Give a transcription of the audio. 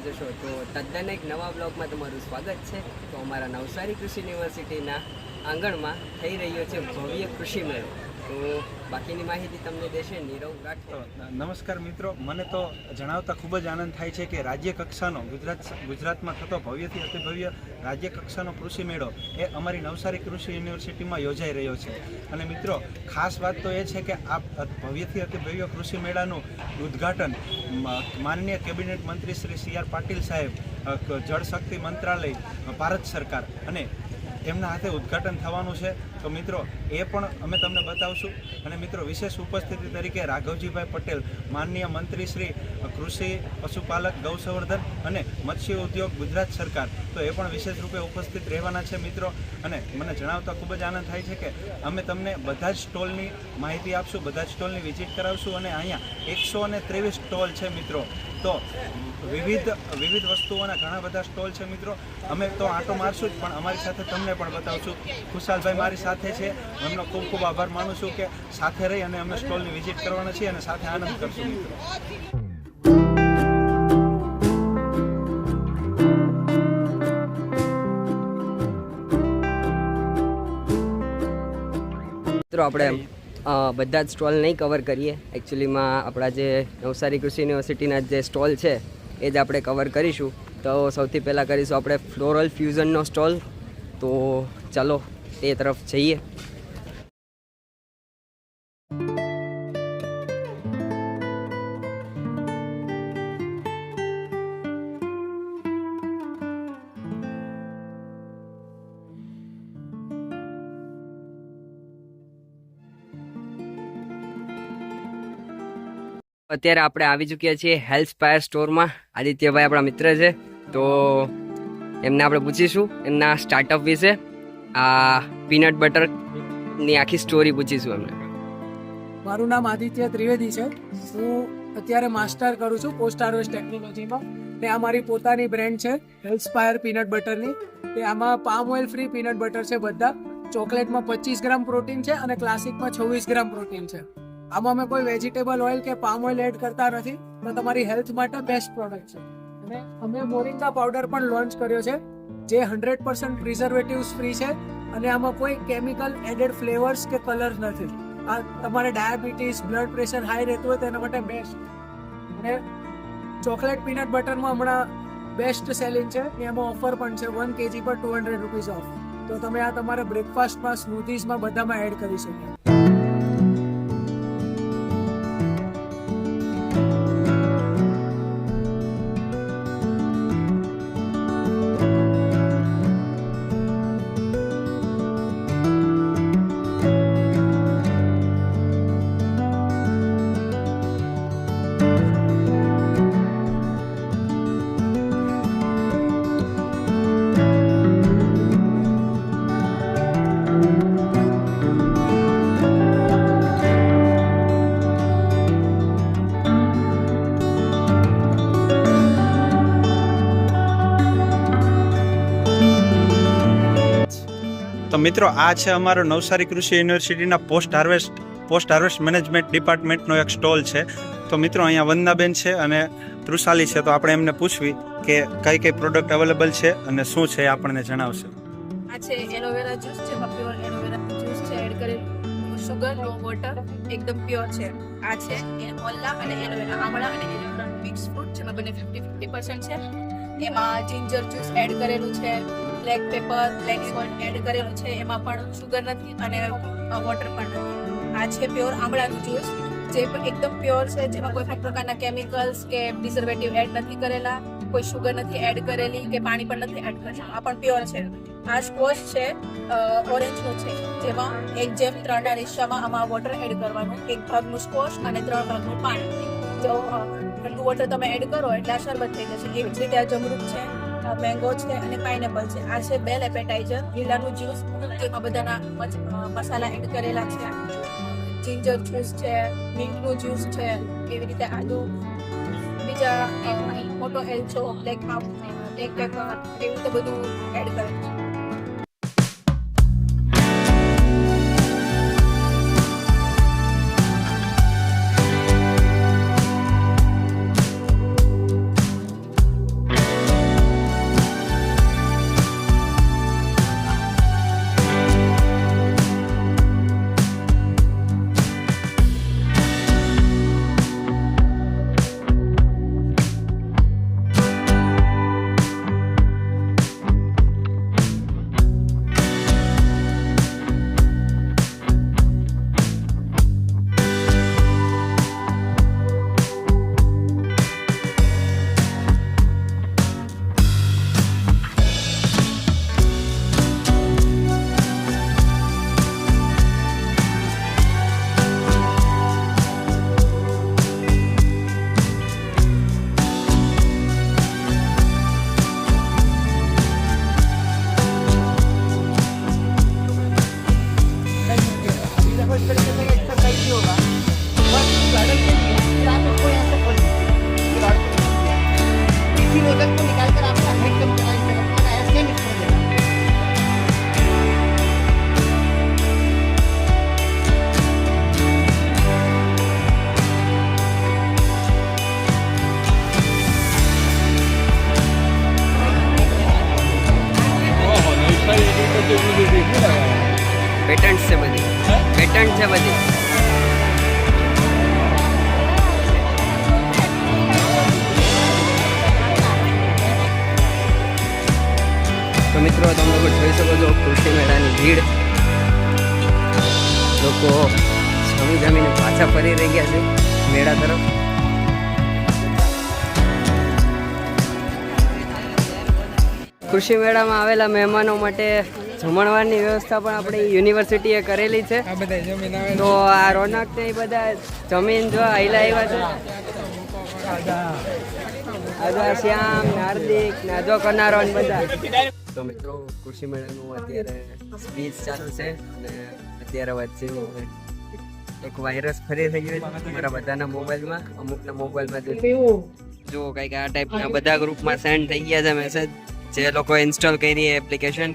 મજામાં જશો તો તદ્દન એક નવા બ્લોગમાં તમારું સ્વાગત છે. તો અમારા નવસારી કૃષિ યુનિવર્સિટીના આંગણમાં થઈ રહ્યો છે ભવ્ય કૃષિ મેળો. તો બાકીની માહિતી તમને નમસ્કાર મિત્રો. મને તો જણાવતા ખૂબ જ આનંદ થાય છે કે રાજ્ય કક્ષાનો, ગુજરાત ગુજરાતમાં થતો ભવ્યથી અતિ ભવ્ય રાજ્ય કક્ષાનો કૃષિ મેળો એ અમારી નવસારી કૃષિ યુનિવર્સિટીમાં યોજાઈ રહ્યો છે. અને મિત્રો, ખાસ વાત તો એ છે કે આ ભવ્યથી અતિ ભવ્ય કૃષિ મેળાનું ઉદ્ઘાટન માનનીય કેબિનેટ મંત્રી શ્રી સી આર પાટીલ સાહેબ જળશક્તિ મંત્રાલય ભારત સરકાર અને એમના હાથે ઉદ્ઘાટન થવાનું છે. તો મિત્રો, એ પણ અમે તમને બતાવશું. અને મિત્રો, વિશેષ ઉપસ્થિતિ તરીકે રાઘવજીભાઈ પટેલ, માનનીય મંત્રી શ્રી કૃષિ, પશુપાલક, ગૌસંવર્ધન અને મત્સ્ય ઉદ્યોગ ગુજરાત સરકાર. તો એ પણ વિશેષ રૂપે ઉપસ્થિત રહેવાના છે મિત્રો. અને મને જણાવતા ખૂબ જ આનંદ થાય છે કે અમે તમને બધા જ સ્ટોલની માહિતી આપશું, બધા જ સ્ટોલની વિઝિટ કરાવશું અને અહીંયા એકસો અને ત્રેવીસ સ્ટોલ છે મિત્રો. તો વિવિધ વિવિધ વસ્તુઓના ઘણા બધા સ્ટોલ છે મિત્રો. અમે તો આંટો મારશું જ, પણ અમારી સાથે તમને પણ બતાવશું. ખુશાલભાઈ મારી સાથે છે. એમનો ખૂબ ખૂબ આભાર માનું છું કે સાથે રહી અને અમે સ્ટોલની વિઝિટ કરવાના છીએ અને સાથે આનંદ કરશું મિત્રો. મિત્રો આપણે બધા જ સ્ટોલ નહીં કવર કરીએ. એકચ્યુઅલીમાં આપણા જે નવસારી કૃષિ યુનિવર્સિટીના જે સ્ટોલ છે એ જ આપણે કવર કરીશું. તો સૌથી પહેલાં કરીશું આપણે ફ્લોરલ ફ્યુઝનનો સ્ટોલ. તો ચાલો તે તરફ જઈએ. અત્યારે આપણે આવી ચૂક્યા છીએ હેલ્થ સ્પાયર સ્ટોરમાં આદિત્યભાઈ આપણા મિત્ર છે. તો એમને આપણે પૂછીશું એમના સ્ટાર્ટઅપ વિશે. આ પીનટ બટરની આખી સ્ટોરી પૂછીશું એમને. મારું નામ આદિત્ય ત્રિવેદી છે. હું અત્યારે માસ્ટર કરું છું પોસ્ટ હાર્વેસ્ટ ટેકનોલોજીમાં ને આ મારી પોતાની બ્રેન્ડ છે હેલ્થસ્પાયર પીનટ બટરની તે આમાં palm oil free peanut butter છે બધા. ચોકલેટમાં પચીસ ગ્રામ પ્રોટીન છે અને ક્લાસિકમાં છવ્વીસ ગ્રામ પ્રોટીન છે. આમાં અમે કોઈ વેજીટેબલ ઓઇલ કે પામ ઓઇલ એડ કરતા નથી તો તમારી હેલ્થ માટે બેસ્ટ પ્રોડક્ટ છે. અને અમે મોરિંગા પાવડર પણ લોન્ચ કર્યો છે, જે હંડ્રેડ પર્સન્ટ પ્રિઝર્વેટિવ્સ ફ્રી છે, અને આમાં કોઈ કેમિકલ એડેડ ફ્લેવર્સ કે કલર્સ નથી. આ તમારે ડાયાબિટીસ બ્લડ પ્રેશર હાઈ રહેતું હોય તેના માટે બેસ્ટ અને ચોકલેટ પીનટ બટરમાં હમણાં બેસ્ટ સેલિંગ છે એમાં ઓફર પણ છે વન કેજી પર ટુ હંડ્રેડ રૂપીઝ ઓફ તો તમે આ તમારા બ્રેકફાસ્ટમાં સ્મૂધીઝમાં બધામાં એડ કરી શકો. તો મિત્રો, આ છે અમારો નવસારી કૃષિ યુનિવર્સિટીના post harvest post harvest management ડિપાર્ટમેન્ટનો એક સ્ટોલ છે. તો મિત્રો, અહીંયા વંદનાબેન છે અને તૃષાલી છે. તો આપણે એમને પૂછવી કે કઈ કઈ પ્રોડક્ટ અવેલેબલ છે અને શું છે એ આપણને જણાવશે. આ છે એલોવેરા જ્યુસ છે પ્યોર એલોવેરા જ્યુસ છે. એડ કરેલ સુગર નો વોટર એકદમ પ્યોર છે. આ છે ઓલ્લા અને એલોવેરા આમળા અને એલોવેરા મિક્સ ફ્રૂટ, જેમાં બંને ફિફ્ટી ફિફ્ટી પર્સન્ટ છે. એમાં જિંજર જ્યુસ એડ કરેલું છે. Black pepper black salt add કરેલું છે. એમાં પણ સુગર નથી અને વોટર પણ નથી. આ છે પ્યોર આમળાનું જ્યુસ જે પણ એકદમ પ્યોર છે. જેમાં કોઈ પણ પ્રકારના કેમિકલ્સ કે પ્રિઝર્વેટિવ એડ નથી કરેલા, કોઈ સુગર નથી એડ કરેલી કે પાણી પણ નથી એડ કરેલું. આ પણ પ્યોર છે. આ સ્કોચ છે ઓરેન્જનું છે. જેમાં એક જેમ ત્રણના રેશિયામાં આમાં વોટર એડ કરવાનું. એક ભાગનું સ્કોચ અને ત્રણ ભાગનું પાણી. જો ઠંડુ વોટર તમે એડ કરો એટલે આ શરબત થઈ જશે. જ રીતે આ જમરૂક છે. મેંગો છે અને પાઇનેપલ છે. આ છે બેલ એપેટાઇઝર લીલાનું જ્યુસ તેમાં બધાના મસાલા એડ કરેલા છે. જિંજર જ્યુસ છે મિન્ટનું જ્યુસ છે, એવી રીતે આદુ બીજા મોટો એલચો બ્લેક હાફ બ્લેક પેપર એવી રીતે બધું એડ કરેલું છે. સ્ટન્ટ છે બધી. પેટન્ટ છે તો મિત્રો તમે લોકો જોઈ શકો છો કૃષિ મેળાની ભીડ. લોકો જમી જમીને પાછા ફરી રહી ગયા છે મેળા તરફ. કૃષિ મેળામાં આવેલા મહેમાનો માટે જમણવારની વ્યવસ્થા પણ આપણી યુનિવર્સિટીએ કરેલી છે. તો આ રોનક ને એ બધા જમીન જો આયલા આવ્યા છે. આજા શ્યામ હાર્દિક નાજો કરનારો ને બધા. તો મિત્રો કૃષિ મેળાનું અત્યારે સ્પીચ ચાલુ છે અને અત્યારે વચ્ચે એક વાયરસ ફરી રહ્યો છે મારા બધાના મોબાઈલમાં. અમુકના મોબાઈલમાં જો કંઈક આ ટાઈપના બધા ગ્રુપમાં સેન્ડ થઈ ગયા છે મેસેજ જે લોકો ઇન્સ્ટોલ કરી એપ્લિકેશન